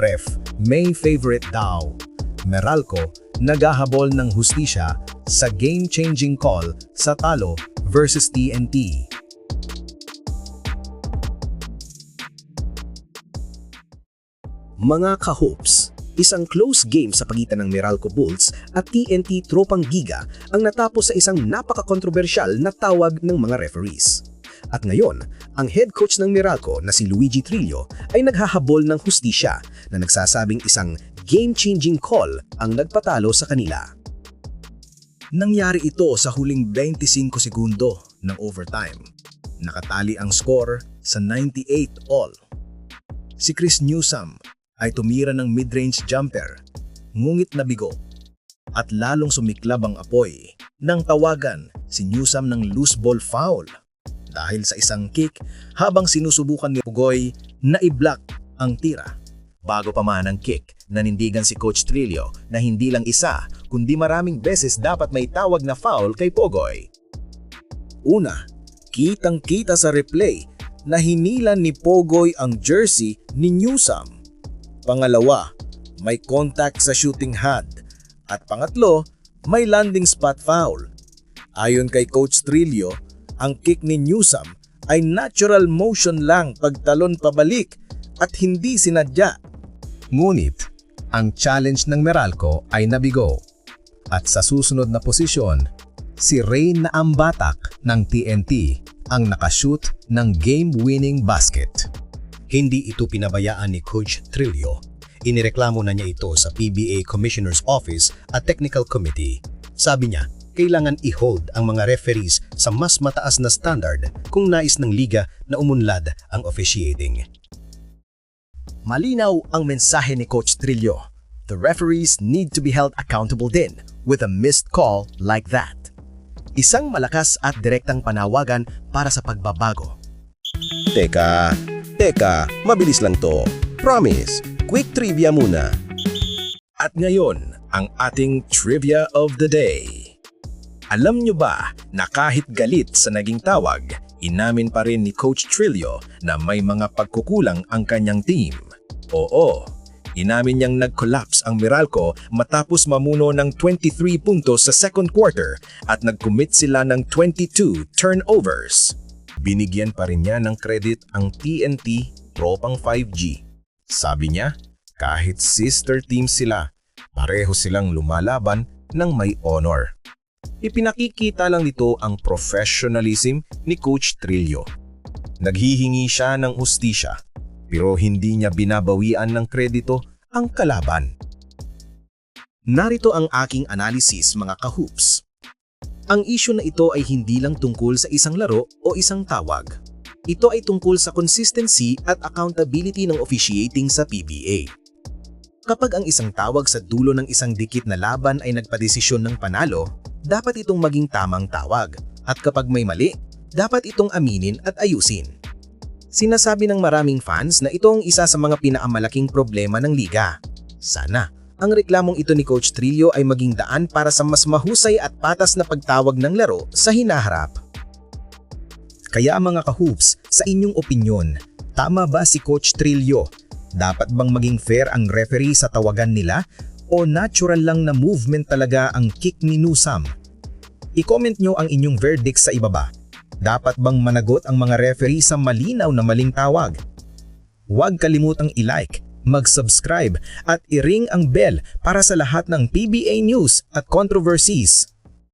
Ref, may favorite daw. Meralco, nagahabol ng hustisya sa game-changing call sa talo versus TNT. Mga ka-hopes, isang close game sa pagitan ng Meralco Bulls at TNT Tropang Giga ang natapos sa isang napaka-kontrobersyal na tawag ng mga referees. At ngayon, ang head coach ng Meralco na si Luigi Trillo ay naghahabol ng hustisya na nagsasabing isang game-changing call ang nagpatalo sa kanila. Nangyari ito sa huling 25 segundo ng overtime. Nakatali ang score sa 98 all. Si Chris Newsom ay tumira ng mid-range jumper, ngungit na bigo, at lalong sumiklab ang apoy nang tawagan si Newsom ng loose ball foul dahil sa isang kick habang sinusubukan ni Pugoy na i-block ang tira. Bago pa man ang kick, nanindigan si Coach Trillo na hindi lang isa kundi maraming beses dapat may tawag na foul kay Pogoy. Una, kitang-kita sa replay na hinilan ni Pogoy ang jersey ni Newsom. Pangalawa, may contact sa shooting hand. At pangatlo, may landing spot foul. Ayon kay Coach Trillo, ang kick ni Newsom ay natural motion lang pagtalon pabalik at hindi sinadya. Ngunit, ang challenge ng Meralco ay nabigo. At sa susunod na posisyon, si Rain na ambatak ng TNT ang nakashoot ng game-winning basket. Hindi ito pinabayaan ni Coach Trillo. Inireklamo na niya ito sa PBA Commissioner's Office at Technical Committee. Sabi niya, kailangan i-hold ang mga referees sa mas mataas na standard kung nais ng liga na umunlad ang officiating. Malinaw ang mensahe ni Coach Trillo. The referees need to be held accountable din with a missed call like that. Isang malakas at direktang panawagan para sa pagbabago. Teka, teka, mabilis lang to. Promise, quick trivia muna. At ngayon, ang ating trivia of the day. Alam nyo ba na kahit galit sa naging tawag, inamin pa rin ni Coach Trillo na may mga pagkukulang ang kanyang team? Oo, inamin niyang nag-collapse ang Meralco matapos mamuno ng 23 puntos sa second quarter at nag-commit sila ng 22 turnovers. Binigyan pa rin niya ng credit ang TNT Tropang 5G. Sabi niya, kahit sister team sila, pareho silang lumalaban ng may honor. Ipinakikita lang nito ang professionalism ni Coach Trillo. Naghihingi siya ng hustisya, pero hindi niya binabawian ng kredito ang kalaban. Narito ang aking analysis mga kahoops. Ang issue na ito ay hindi lang tungkol sa isang laro o isang tawag. Ito ay tungkol sa consistency at accountability ng officiating sa PBA. Kapag ang isang tawag sa dulo ng isang dikit na laban ay nagpadesisyon ng panalo, dapat itong maging tamang tawag. At kapag may mali, dapat itong aminin at ayusin. Sinasabi ng maraming fans na ito ang isa sa mga pinakamalaking problema ng liga. Sana, ang reklamong ito ni Coach Trillo ay maging daan para sa mas mahusay at patas na pagtawag ng laro sa hinaharap. Kaya mga kahoops, sa inyong opinyon, tama ba si Coach Trillo? Dapat bang maging fair ang referee sa tawagan nila o natural lang na movement talaga ang kick ni Newsom? I-comment nyo ang inyong verdict sa ibaba. Dapat bang managot ang mga referee sa malinaw na maling tawag? Huwag kalimutang i-like, mag-subscribe at i-ring ang bell para sa lahat ng PBA news at controversies.